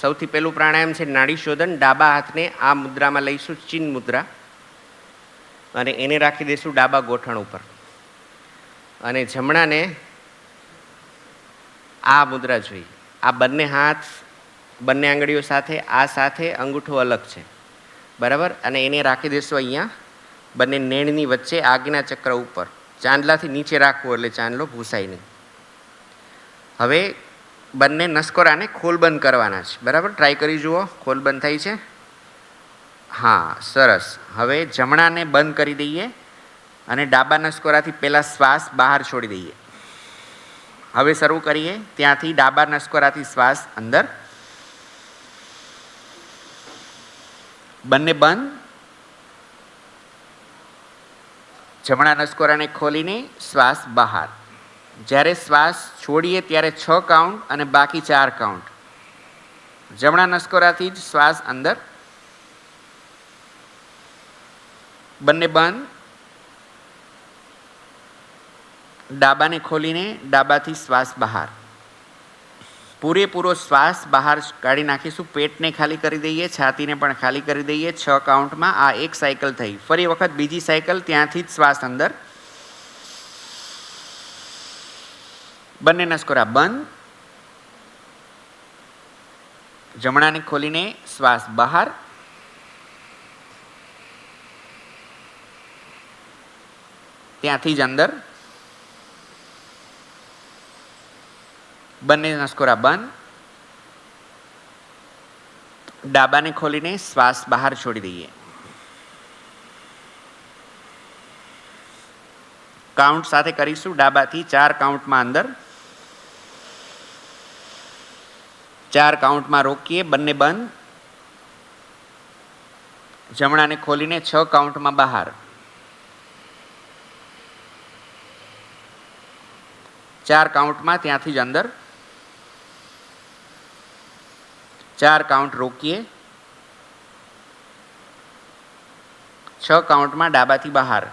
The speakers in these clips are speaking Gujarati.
સૌથી પહેલું પ્રાણાયામ છે નાડી શોધન. ડાબા હાથને આ મુદ્રામાં લઈશું ચીન મુદ્રા. અને એને રાખી દઈશું ડાબા ગોઠણ ઉપર. અને જમણાને આ મુદ્રા જોઈએ. આ બંને હાથ, બંને આંગળીઓ સાથે, આ સાથે અંગૂઠો અલગ છે. બરાબર? અને એને રાખી દઈશું અહીંયા બંને નેણની વચ્ચે આજ્ઞા ચક્ર ઉપર. ચાંદલાથી નીચે રાખવું એટલે ચાંદલો ભૂસાય નહીં. હવે બંને નસકોરાને ખોલબંધ કરવાના છે. બરાબર? ટ્રાય કરી જુઓ. ખોલબંધ થાય છે. હા, સરસ. હવે જમણાને બંધ કરી દઈએ અને ડાબા નસકોરાથી પહેલાં શ્વાસ બહાર છોડી દઈએ. હવે શરૂ કરીએ. ત્યાંથી ડાબા નસકોરાથી શ્વાસ અંદર. બંને બંધ. જમણા નસકોરાને ખોલીને શ્વાસ બહાર. જ્યારે શ્વાસ છોડીએ ત્યારે છ કાઉન્ટ અને બાકી ચાર કાઉન્ટ જમણા નસકોરાથી જ શ્વાસ અંદર. બંને બંધ. ડાબાને ખોલીને ડાબાથી શ્વાસ બહાર. પૂરેપૂરો શ્વાસ બહાર કાઢી નાખીશું. પેટને ખાલી કરી દઈએ, છાતીને પણ ખાલી કરી દઈએ. છ કાઉન્ટમાં આ એક સાયકલ થઈ. ફરી વખત બીજી સાયકલ ત્યાંથી જ શ્વાસ અંદર. બંને સ્કોરા બંધ. જમણાને ખોલીને શ્વાસ બહાર. ત્યાંથી જ અંદર. બંને નસકોરા બંધ. ડાબાને ખોલીને શ્વાસ બહાર છોડી દઈએ. કાઉન્ટ સાથે કરીશું. ડાબાથી ચાર કાઉન્ટમાં અંદર. ચાર કાઉન્ટમાં રોકીએ, બંને બંધ. જમણાને ખોલીને છ કાઉન્ટમાં બહાર. ચાર કાઉન્ટમાં ત્યાંથી જ અંદર. ચાર કાઉન્ટ રોકીએ. છ કાઉન્ટમાં ડાબાથી બહાર.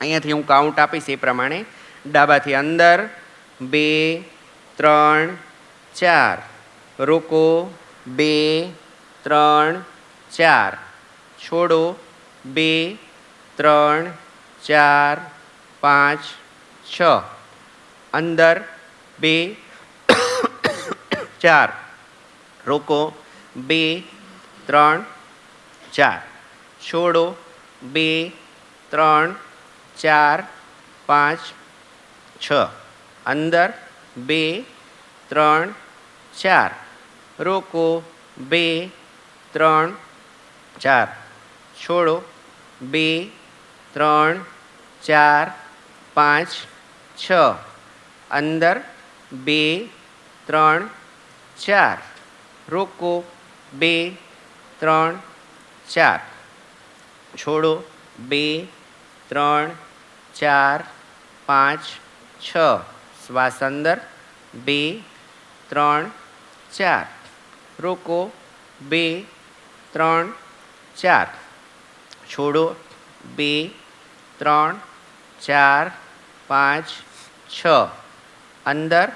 અહીંયાથી હું કાઉન્ટ આપીશ એ પ્રમાણે ડાબાથી અંદર. બે ત્રણ ચાર રોકો બે ત્રણ ચાર છોડો બે ત્રણ ચાર પાંચ છ અંદર બે ચાર રોકો બે ત્રણ ચાર છોડો બે ત્રણ ચાર પાંચ છ અંદર બે ત્રણ ચાર રોકો બે ત્રણ ચાર છોડો બે ત્રણ ચાર પાંચ છ અંદર બે ત્રણ ચાર રોકો બે ત્રણ ચાર છોડો બે ત્રણ ચાર પાંચ છ શ્વાસ અંદર બે ત્રણ ચાર રોકો બે ત્રણ ચાર છોડો બે ત્રણ ચાર પાંચ છ અંદર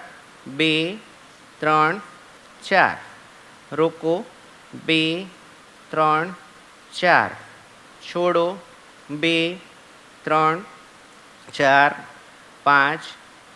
બે ત્રણ ચાર રોકો બે ત્રણ ચાર છોડો બે ત્રણ ચાર પાંચ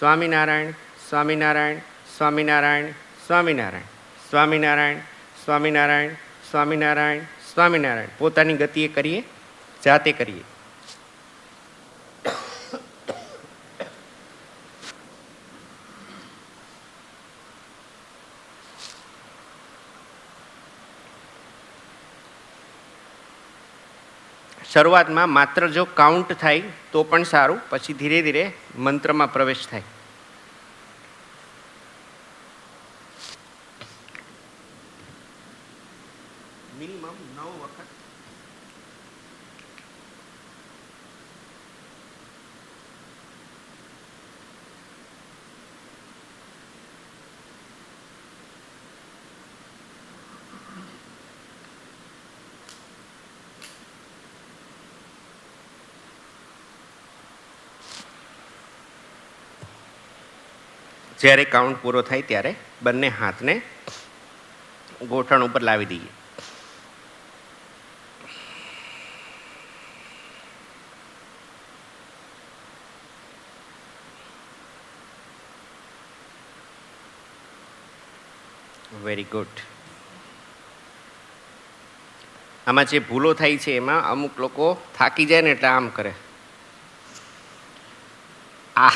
સ્વામિનારાયણ સ્વામિનારાયણ સ્વામિનારાયણ સ્વામિનારાયણ સ્વામિનારાયણ સ્વામિનારાયણ સ્વામિનારાયણ સ્વામિનારાયણ. પોતાની ગતિએ કરીએ જાતે કરીએ. શરૂઆતમાં માત્ર જો કાઉન્ટ થાય તો પણ સારું પછી ધીરે ધીરે મંત્રમાં પ્રવેશ થાય મિનિમમ નવ વખત જ્યારે કાઉન્ટ પૂરો થાય ત્યારે બંને હાથને ગોઠણ ઉપર લાવી દઈએ. વેરી ગુડ આમાં જે ભૂલો થાય છે એમાં અમુક લોકો થાકી જાય ને એટલે આમ કરે. આ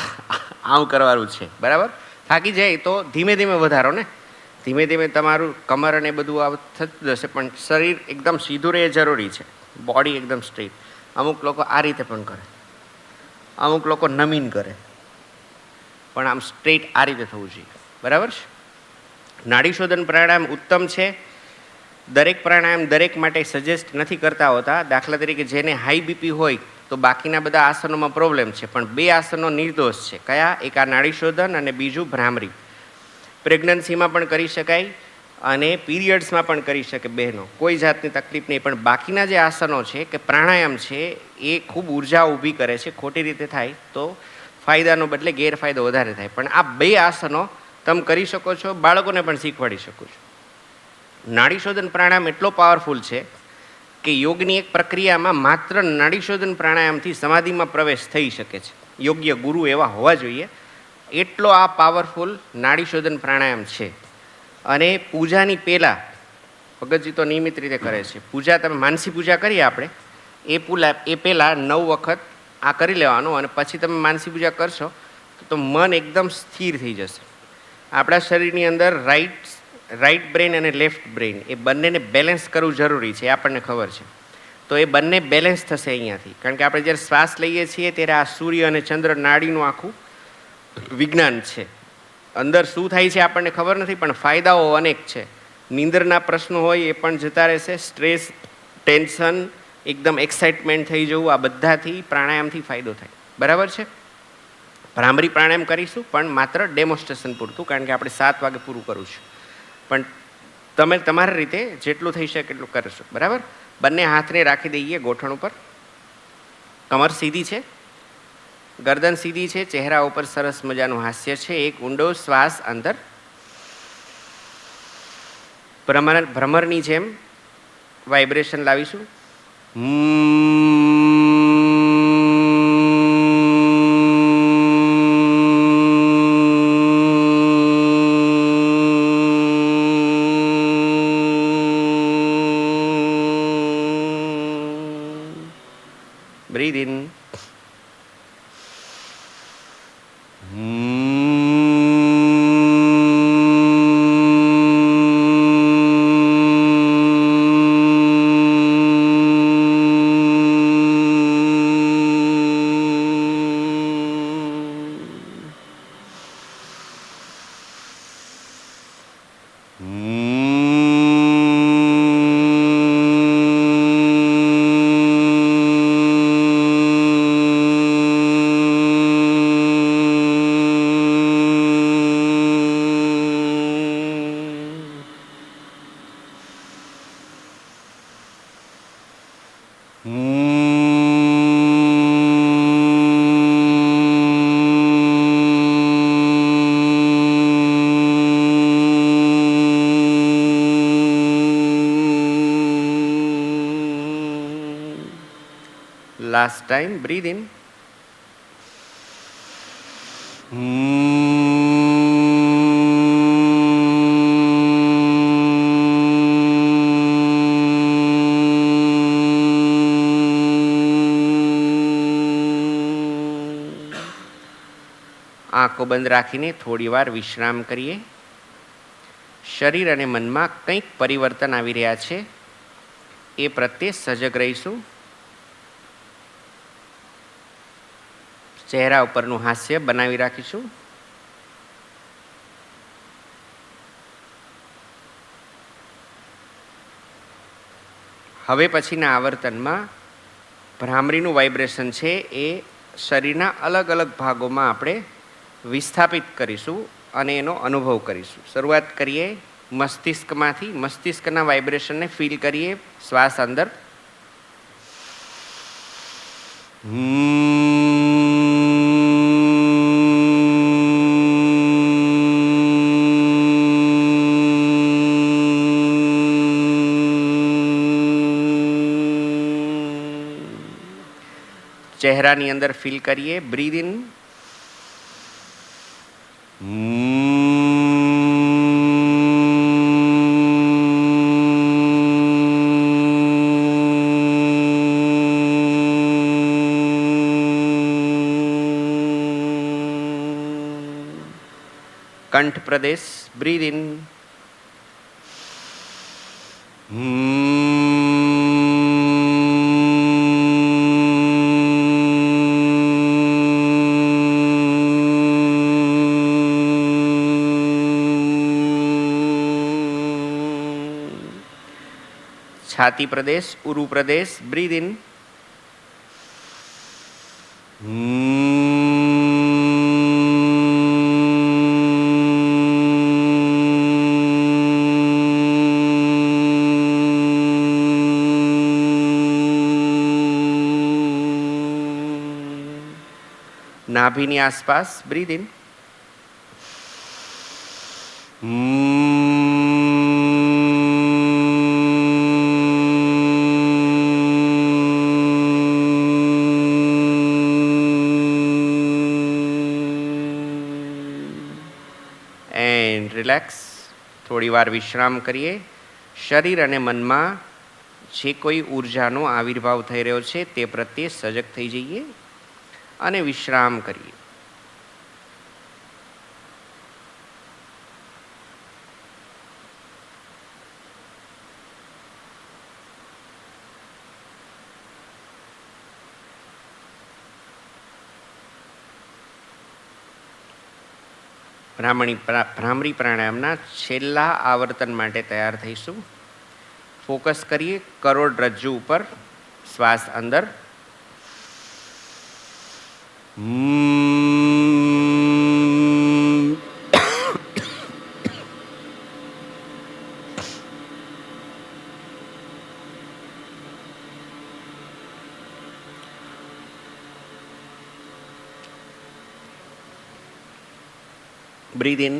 આમ કરવાનું છે. બરાબર? થાકી જાય તો ધીમે ધીમે વધારો ને? ધીમે ધીમે તમારું કમર અને બધું આ થતું જશે, પણ શરીર એકદમ સીધું રહે જરૂરી છે. બોડી એકદમ સ્ટ્રેટ અમુક લોકો આ રીતે પણ કરે. અમુક લોકો નમીન કરે. પણ આમ સ્ટ્રેટ આ રીતે થવું જોઈએ. બરાબર છે? નાડી શોધન પ્રાણાયામ ઉત્તમ છે. દરેક પ્રાણાયામ દરેક માટે સજેસ્ટ નથી કરતા હોતા. દાખલા તરીકે જેને હાઈ બીપી હોય તો બાકીના બધા આસનોમાં પ્રોબ્લેમ છે. પણ બે આસનો નિર્દોષ છે. કયા? એક આ નાડીશોધન અને બીજું ભ્રામરી. પ્રેગ્નન્સીમાં પણ કરી શકાય અને પીરિયડ્સમાં પણ કરી શકે બહેનો. કોઈ જાતની તકલીફ નહીં, પણ બાકીના જે આસનો છે કે પ્રાણાયામ છે, એ ખૂબ ઊર્જા ઊભી કરે છે, ખોટી રીતે થાય તો ફાયદાનો બદલે ગેરફાયદો વધારે થાય. પણ આ બે આસનો તમે કરી શકો છો, બાળકોને પણ શીખવાડી શકો છો. નાડીશોધન પ્રાણાયામ એટલો પાવરફુલ છે કે યોગની એક પ્રક્રિયામાં માત્ર નાડીશોધન પ્રાણાયામથી સમાધિમાં પ્રવેશ થઈ શકે છે. યોગ્ય ગુરુ એવા હોવા જોઈએ. એટલો આ પાવરફુલ નાડીશોધન પ્રાણાયામ છે. અને પૂજાની પહેલાં, ભગતજી તો નિયમિત રીતે કરે છે. પૂજા તમે માનસી પૂજા કરીએ આપણે. એ પૂલા, એ પહેલાં નવ વખત આ કરી લેવાનું અને પછી તમે માનસી પૂજા કરશો, તો મન એકદમ સ્થિર થઈ જશે. આપણા શરીરની અંદર રાઈટ રાઈટ બ્રેન અને લેફ્ટ બ્રેન એ બંનેને બેલેન્સ કરવું જરૂરી છે, એ આપણને ખબર છે. તો એ બંને બેલેન્સ થશે અહીંયાથી. કારણ કે આપણે જ્યારે શ્વાસ લઈએ છીએ, ત્યારે આ સૂર્ય અને ચંદ્ર નાડીનું આખું વિજ્ઞાન છે. અંદર શું થાય છે આપણને ખબર નથી, પણ ફાયદાઓ અનેક છે. નીંદરના પ્રશ્નો હોય, એ પણ જતા રહેશે. સ્ટ્રેસ, ટેન્શન, એકદમ એક્સાઇટમેન્ટ થઈ જવું, આ બધાથી પ્રાણાયામથી ફાયદો થાય. બરાબર છે? ભ્રામરી પ્રાણાયામ કરીશું, પણ માત્ર ડેમોન્સ્ટ્રેશન પૂરતું, કારણ કે આપણે સાત વાગે પૂરું કરું છું. પણ તમે તમારી રીતે જેટલું થઈ શકે એટલું કરશો. બરાબર? બંને હાથને રાખી દઈએ ગોઠણ ઉપર. કમર સીધી છે. ગરદન સીધી છે. ચહેરા ઉપર સરસ મજાનું હાસ્ય છે. એક ઊંડો શ્વાસ અંદર. ભ્રમર ભ્રમરની જેમ વાઇબ્રેશન લાવીશું. Breathe in. Last time, breathe in. આંખો બંધ રાખીને થોડી વાર વિશ્રામ કરીએ. શરીર અને મનમાં કંઈક પરિવર્તન આવી રહ્યા છે. એ પ્રત્યે સજગ રહીશું. ચહેરા ઉપરનું હાસ્ય બનાવી રાખીશું. હવે પછીના આવર્તનમાં ભ્રામરીનું વાઇબ્રેશન છે એ શરીરના અલગ અલગ ભાગોમાં આપણે વિસ્થાપિત કરીશું અને એનો અનુભવ કરીશું. શરૂઆત કરીએ મસ્તિષ્કમાંથી. મસ્તિષ્કના વાઇબ્રેશનને ફીલ કરીએ. શ્વાસ અંદર. ચહેરાની અંદર ફીલ કરીએ breathe in કંઠ Pradesh breathe in છાતી પ્રદેશ ઉરુ પ્રદેશ ઇન નાભીની આસપાસ બ્રિદિન ઇન વાર વિશ્રામ કરીએ. શરીર અને મનમાં જે કોઈ ઉર્જાનો આવિર્ભાવ થઈ રહ્યો છે તે પ્રત્યે સજગ થઈ જઈએ અને વિશ્રામ કરીએ. ભ્રામણી ભ્રામરી પ્રાણાયામના છેલ્લા આવર્તન માટે તૈયાર થઈશું ફોકસ કરીએ કરોડરજ્જુ ઉપર શ્વાસ અંદર હમ. Breathe in.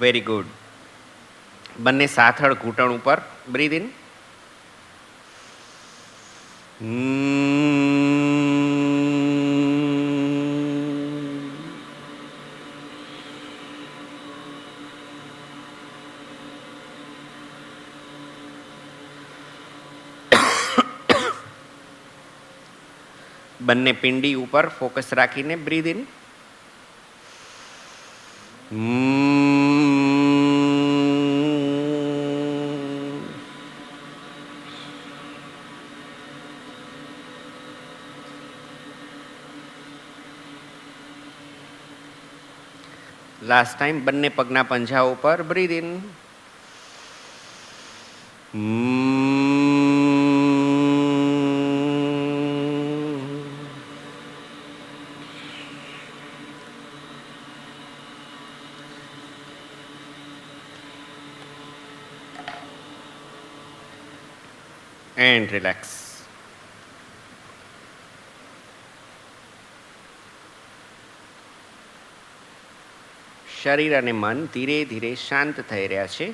વેરી ગુડ બંને સાથળ ઘૂંટણ ઉપર બ્રીધ ઇન બંને પિંડી ઉપર ફોકસ રાખીને બ્રીધ ઇન લાસ્ટ ટાઈમ બંને પગના પંજા ઉપર બ્રીધ ઇન રિલેક્સ શરીર અને મન ધીરે ધીરે શાંત થઈ રહ્યા છે.